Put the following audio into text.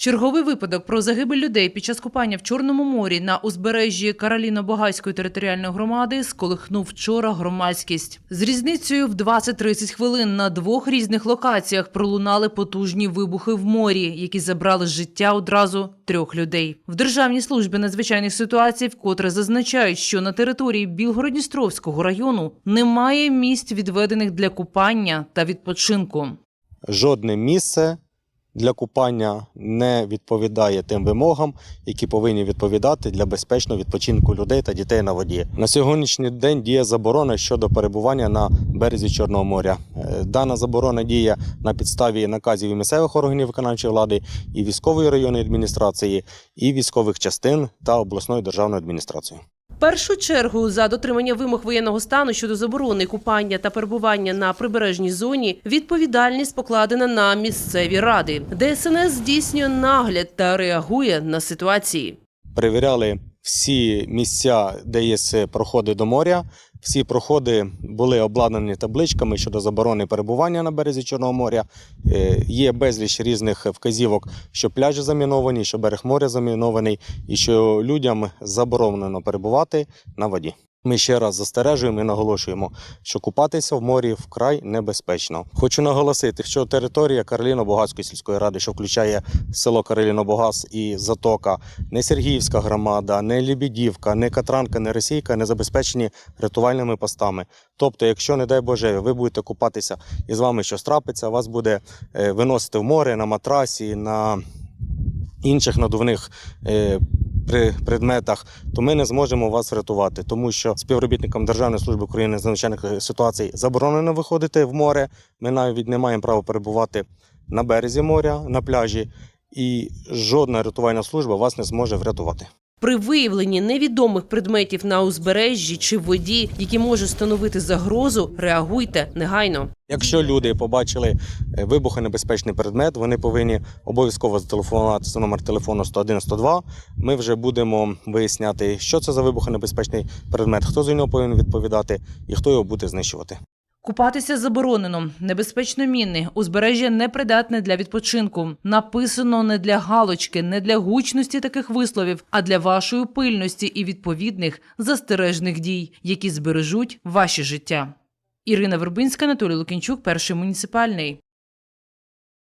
Черговий випадок про загибель людей під час купання в Чорному морі на узбережжі Кароліно-Багайської територіальної громади сколихнув вчора громадськість. З різницею в 20-30 хвилин на двох різних локаціях пролунали потужні вибухи в морі, які забрали життя одразу трьох людей. В Державній службі надзвичайних ситуацій вкотре зазначають, що на території Білгородністровського району немає місць, відведених для купання та відпочинку. жодне місце для купання не відповідає тим вимогам, які повинні відповідати для безпечного відпочинку людей та дітей на воді. На сьогоднішній день діє заборона щодо перебування на березі Чорного моря. Е, Дана заборона діє на підставі наказів місцевих органів виконавчої влади, і військової районної адміністрації, і військових частин та обласної державної адміністрації. Першу чергу за дотримання вимог воєнного стану щодо заборони купання та перебування на прибережній зоні відповідальність покладена на місцеві ради. ДСНС здійснює нагляд та реагує на ситуації. перевіряли всі місця, де є проходи до моря. Всі проходи були обладнані табличками щодо заборони перебування на березі Чорного моря. Е, Є безліч різних вказівок, що пляжі заміновані, що берег моря замінований, і що людям заборонено перебувати на воді. Ми ще раз застережуємо і наголошуємо, що купатися в морі вкрай небезпечно. Хочу наголосити, що територія Кароліно-Богатської сільської ради, що включає село Кароліно-Богас і Затока, не Сергіївська громада, не Лібідівка, не Катранка, не Російка не забезпечені рятувальними постами. Тобто, якщо, не дай Боже, ви будете купатися і з вами щось трапиться, вас буде е, виносити в море на матрасі, на інших надувних. Е, При предметах, то ми не зможемо вас врятувати, тому що співробітникам Державної служби України з надзвичайних ситуацій заборонено виходити в море. Ми навіть не маємо права перебувати на березі моря, на пляжі, і жодна рятувальна служба вас не зможе врятувати. При виявленні невідомих предметів на узбережжі чи воді, які можуть становити загрозу, реагуйте негайно. Якщо люди побачили е, вибухонебезпечний предмет, вони повинні обов'язково зателефонувати за номер телефону 101 102. Ми вже будемо виясняти, що це за вибухонебезпечний предмет, хто за нього повинен відповідати і хто його буде знищувати. Купатися заборонено, небезпечно міни узбережжя непридатне для відпочинку. Написано не для галочки, не для гучності таких висловів, а для вашої пильності і відповідних застережних дій, які збережуть ваше життя. Ірина Вербинська, Анатолій Лукінчук, перший муніципальний.